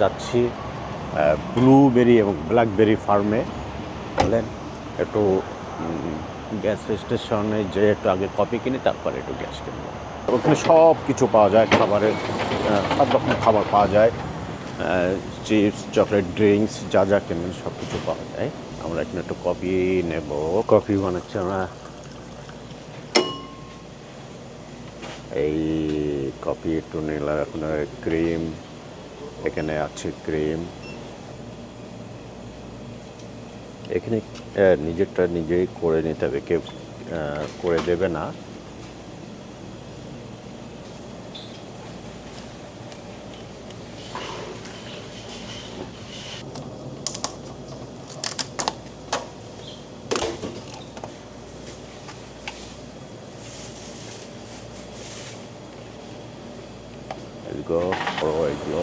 যাচ্ছি ব্লুবেরি এবং ব্ল্যাকবেরি ফার্মে বলেন, একটু গ্যাস স্টেশনে যে একটু আগে কপি কিনি, তারপরে একটু গ্যাস কিনবো। ওখানে সব কিছু পাওয়া যায়, খাবারের সব রকম খাবার পাওয়া যায়। চিপস চকলেট ড্রিঙ্কস যা যা কেনেন, সব কিছু পাওয়া যায়। আমরা এখানে একটু কফি নেব। কফি বানাচ্ছি আমরা। এই কফি একটু নিলাম, এখন ক্রিম এখানে আছে ক্রিম। এখানে নিজেরটা নিজেই করে নিতে হবে। কেউ করে দেবে না। এগুলো বড় এগুলো